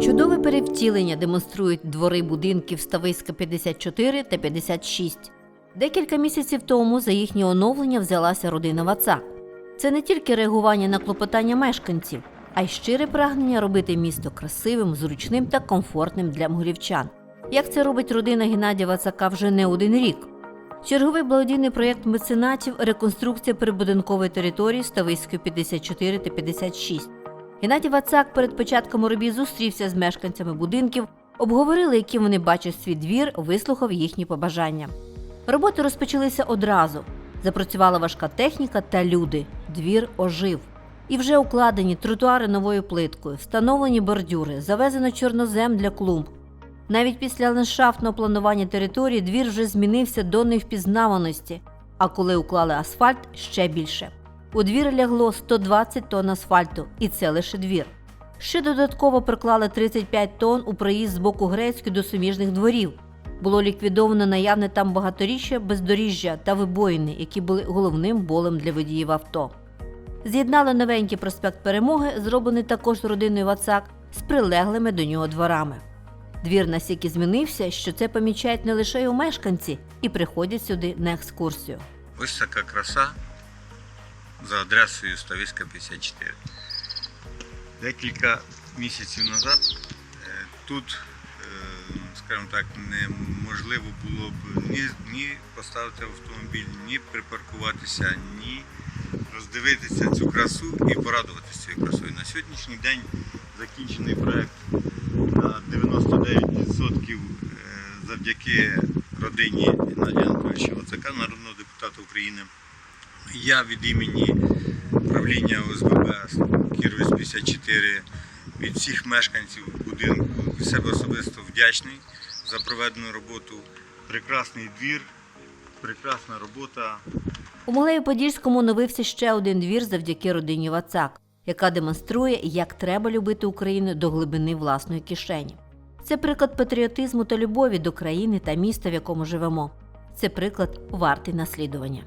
Чудове перевтілення демонструють двори будинків Стависька 54 та 56. Декілька місяців тому за їхнє оновлення взялася родина Вацак. Це не тільки реагування на клопотання мешканців, а й щире прагнення робити місто красивим, зручним та комфортним для могилівчан. Як це робить родина Геннадія Вацака вже не один рік. Черговий благодійний проєкт меценатів реконструкція прибудинкової території Стависької 54 та 56. Геннадій Вацак перед початком робіт зустрівся з мешканцями будинків, обговорили, яким вони бачать свій двір, вислухав їхні побажання. Роботи розпочалися одразу. Запрацювала важка техніка та люди. Двір ожив. І вже укладені тротуари новою плиткою, встановлені бордюри, завезено чорнозем для клумб. Навіть після ландшафтного планування території двір вже змінився до невпізнаваності, а коли уклали асфальт ще більше. У двір лягло 120 тонн асфальту, і це лише двір. Ще додатково приклали 35 тонн у проїзд з боку грецької до суміжних дворів. Було ліквідовано наявне там багаторіччя бездоріжжя та вибоїни, які були головним болем для водіїв авто. З'єднали новенький проспект Перемоги, зроблений також родиною Вацак, з прилеглими до нього дворами. Двір настільки змінився, що це помічають не лише його мешканці і приходять сюди на екскурсію. Така краса за адресою Стависька 54. Декілька місяців назад е, тут, е, скажімо так, неможливо було б ні, ні поставити автомобіль, ні припаркуватися, ні роздивитися цю красу і порадуватися цією красою. На сьогоднішній день закінчений проект на 99% е, завдяки родині Геннадія Анатолійовича Вацака, народного депутата України. Я від імені правління ОСББ Кіровець 54 від всіх мешканців будинку від себе особисто вдячний за проведену роботу. Прекрасний двір, прекрасна робота. У Могилеві-Подільському оновився ще один двір завдяки родині Вацак, яка демонструє, як треба любити Україну до глибини власної кишені. Це приклад патріотизму та любові до країни та міста, в якому живемо. Це приклад вартий наслідування.